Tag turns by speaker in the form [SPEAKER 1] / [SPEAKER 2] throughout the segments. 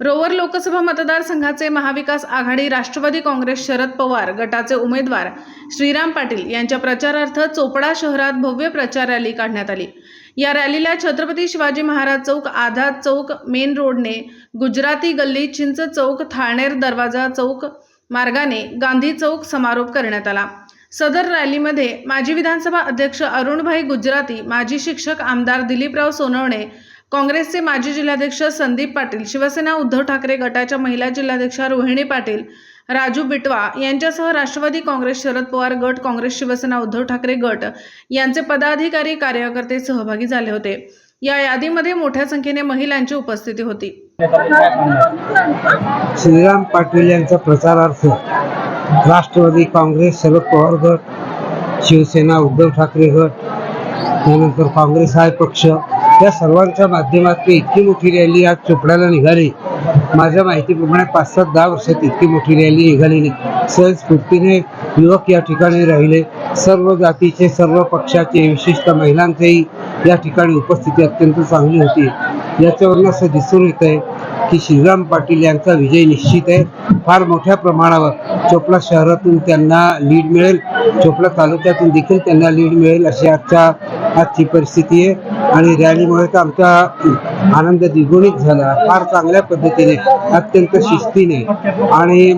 [SPEAKER 1] Rover Lok Sabha मतदारसंघाचे महाविकास आघाडी राष्ट्रवादी काँग्रेस शरद पवार गटाचे उमेदवार श्रीराम पाटील यांच्या प्रचारार्थ चोपडा शहरात भव्य प्रचार रॅली काढण्यात आली. या रॅलीला छत्रपती शिवाजी महाराज चौक आझाद चौक मेन रोडने गुजराती गल्ली चिंच चौक थाळनेर दरवाजा चौक मार्गाने गांधी चौक समारोप करण्यात आला. सदर रॅलीमध्ये माजी विधानसभा अध्यक्ष अरुणभाई गुजराती माजी शिक्षक आमदार दिलीपराव सोनवणे काँग्रेसचे माजी जिल्हाध्यक्ष संदीप पाटील शिवसेना उद्धव ठाकरे गटाच्या महिला जिल्हाध्यक्षा रोहिणी पाटील राजू बिटवा यांच्यासह राष्ट्रवादी काँग्रेस शरद पवार गट काँग्रेस शिवसेना उद्धव ठाकरे गट यांचे पदाधिकारी कार्यकर्ते सहभागी झाले होते. या यादीमध्ये मोठ्या संख्येने महिलांची उपस्थिती होती.
[SPEAKER 2] श्रीराम पाटील यांचा प्रचारार्थ राष्ट्रवादी काँग्रेस शरद पवार गट शिवसेना उद्धव ठाकरे गट त्यानंतर काँग्रेस हा पक्ष या सर्वांच्या माध्यमातून इतकी मोठी रॅली आज चोपड्याला निघाली. माझ्या माहितीप्रमाणे पाच सात दहा वर्षात इतकी मोठी रॅली निघाली सहजस्फूर्तीने युवक या ठिकाणी राहिले. सर्व जातीचे सर्व पक्षाचे विशिष्ट महिलांचेही या ठिकाणी उपस्थिती अत्यंत चांगली होती. याच्यावरून असं दिसून येत आहे की श्रीराम पाटील यांचा विजय निश्चित आहे. फार मोठ्या प्रमाणावर चोपडा शहरातून त्यांना लीड मिळेल. चोपडा तालुक्यातून देखील त्यांना लीड मिळेल अशी आजच्या आजची परिस्थिती आहे. आणि रॅलीमुळे तर आमचा आनंद द्विगुणित झाला. फार चांगल्या पद्धतीने अत्यंत शिस्तीने. आणि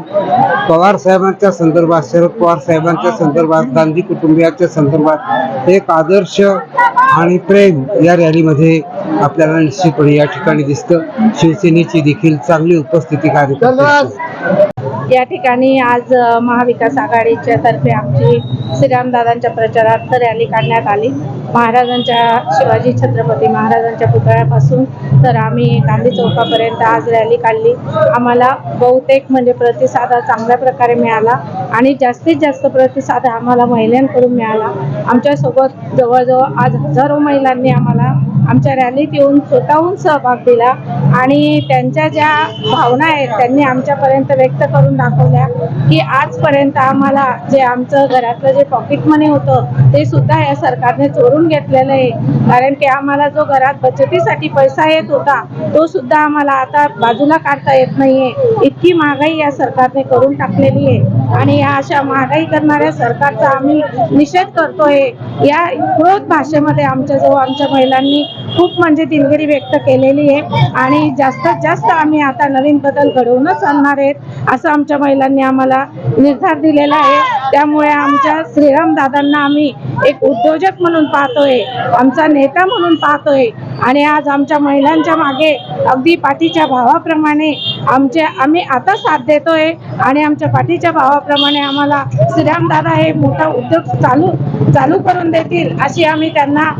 [SPEAKER 2] पवार साहेबांच्या संदर्भात शरद पवार साहेबांच्या संदर्भात गांधी कुटुंबियांच्या संदर्भात एक आदर्श आणि प्रेम या रॅलीमध्ये आपल्याला निश्चितपणे या ठिकाणी दिसतं. शिवसेनेची देखील चांगली उपस्थिती कार्यक्रम
[SPEAKER 3] या ठिकाणी आज महाविकास आघाडीच्या तर्फे आमची श्रीरामदादांच्या प्रचारार्थ रॅली काढण्यात आली. महाराजांच्या शिवाजी छत्रपती महाराजांच्या पुतळ्यापासून तर आम्ही गांधी चौकापर्यंत आज रॅली काढली. आम्हाला बहुतेक म्हणजे प्रतिसाद चांगल्या प्रकारे मिळाला आणि जास्तीत जास्त प्रतिसाद आम्हाला महिलांकडून मिळाला. आमच्यासोबत जवळजवळ आज हजारो महिलांनी आम्हाला आमच्या रॅलीत येऊन स्वतःहून सहभाग दिला आणि त्यांच्या ज्या भावना आहेत त्यांनी आमच्यापर्यंत व्यक्त करून दाखवल्या की आजपर्यंत आम्हाला जे आमचं घरातलं जे पॉकेट मनी होतं ते सुद्धा या सरकारने चोरून घेतलेलं आहे. कारण की आम्हाला जो घरात बचतीसाठी पैसा येत होता तो सुद्धा आम्हाला आता बाजूला काढता येत नाहीये. इतकी महागाई या सरकारने करून टाकलेली आहे. आणि या अशा महागाई करणाऱ्या सरकारचा आम्ही निषेध करतोय. या क्रोध भाषेमध्ये आमच्याजवळ आमच्या महिलांनी खूप म्हणजे दिलगिरी व्यक्त केलेली आहे. आणि जास्तीत जास्त आम्ही आता नवीन बदल घडवूनच आणणार आहेत असं आमच्या महिलांनी आम्हाला निर्धार दिलेला आहे. त्यामुळे आमच्या श्रीराम दादांना आम्ही एक उद्योजक म्हणून पाहतोय आमचा नेता म्हणून पाहतोय. आणि आज आमच्या महिलांच्या मागे अगदी पाठीच्या भावाप्रमाणे आमचे आम्ही आता साथ देतोय. आणि आमच्या पाठीच्या भावाप्रमाणे आम्हाला श्रीराम दादा हे मोठा उद्योग चालू चालू करून देतील अशी आम्ही त्यांना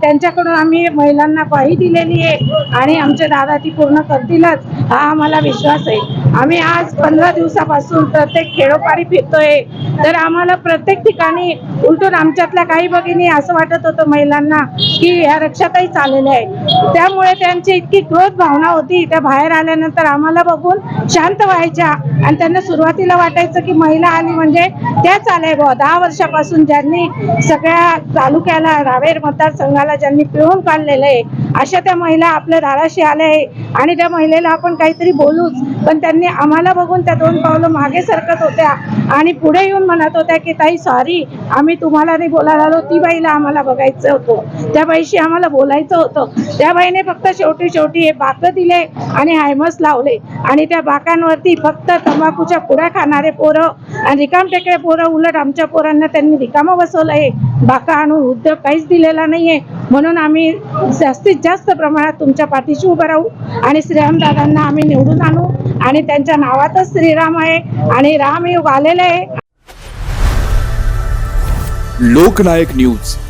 [SPEAKER 3] त्यांच्याकडून आम्ही महिलांना ग्वाही दिलेली आहे. आणि आमचे दादा ती पूर्ण करतीलच हा आम्हाला विश्वास आहे. आम्ही आज पंधरा दिवसापासून प्रत्येक खेडोपाडी फिरतोय. तर आम्हाला प्रत्येक ठिकाणी उलटून आमच्यातल्या काही भगिनी असं वाटत होतं महिलांना की ह्या रक्षाताई चाललेल्या आहेत. त्यामुळे त्यांची इतकी क्रोध भावना होती. त्या बाहेर आल्यानंतर आम्हाला बघून शांत व्हायच्या आणि त्यांना सुरुवातीला वाटायचं की महिला आली म्हणजे त्याच आल्या बुवा. दहा वर्षापासून ज्यांनी सगळ्या तालुक्याला रावेर मतदारसंघाला ज्यांनी पिळून काढलेलं आहे अशा त्या महिला आपल्या दाराशी आल्या आहे. आणि त्या महिलेला आपण काहीतरी बोलूच. पण त्यांनी आम्हाला बघून त्या दोन पावलं मागे सरकत होत्या. आणि पुढे येऊन म्हणत होत्या की ताई सॉरी आम्ही तुम्हाला नाही बोलायला आलो. ती बाईला आम्हाला बघायचं होतं. त्या बाईशी आम्हाला बोलायचं होतं. त्या बाईने फक्त शेवटी शेवटी हे बाकं दिले आणि हायमस लावले. आणि त्या बाकांवरती फक्त तंबाखूच्या पुड्या खाणारे पोरं आणि रिकाम टेकडे पोरं उलट आमच्या पोरांना त्यांनी रिकामं बसवलं आहे. बाका आणून उद्योग काहीच दिलेला नाहीये. म्हणून आम्ही जास्तीत जास्त प्रमाणात तुमच्या पाठीशी उभं राहू आणि श्रीरामदादांना आम्ही निवडून आणू. आणि त्यांच्या नावातच श्रीराम आहे आणि रामयुग आलेलं आहे.
[SPEAKER 4] लोकनायक न्यूज.